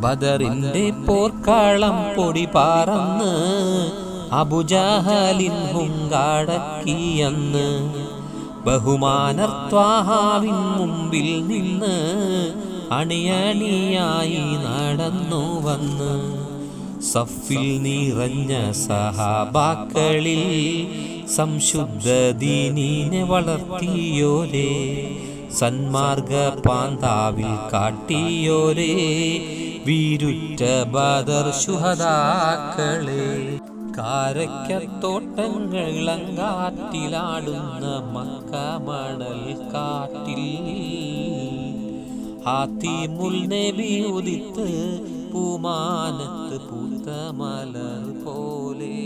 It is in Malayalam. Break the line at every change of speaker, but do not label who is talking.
ബദറിന്റെ പോർക്കാളം പൊടി പാറന്ന് അബുജാഹലിൻ ഹുങ്കാടക്കിയന്ന് ബഹുമാനർത്വാഹാവിൻ മുമ്പിൽ നിന്ന് അണിയണിയായി നടന്നു വന്ന് സഫിൽ നിറഞ്ഞ സഹാബാക്കളിൽ സംശുദ്ധ ദീനീനെ വളർത്തിയോരേ. സന്മാർഗ പാന്താവിൽ കാട്ടിയോരേ. വീരുറ്റ ബദർ ശുഹദാക്കളെ കാരക്കത്തോട്ടങ്ങൾ ഇളങ്കാറ്റിലാടുന്ന മക്കമണൽ കാറ്റിൽ ഹാത്തിമുൽ നബി ഉദിത്ത് പൂമാനത്ത് പൂത്ത മലർ പോലെ.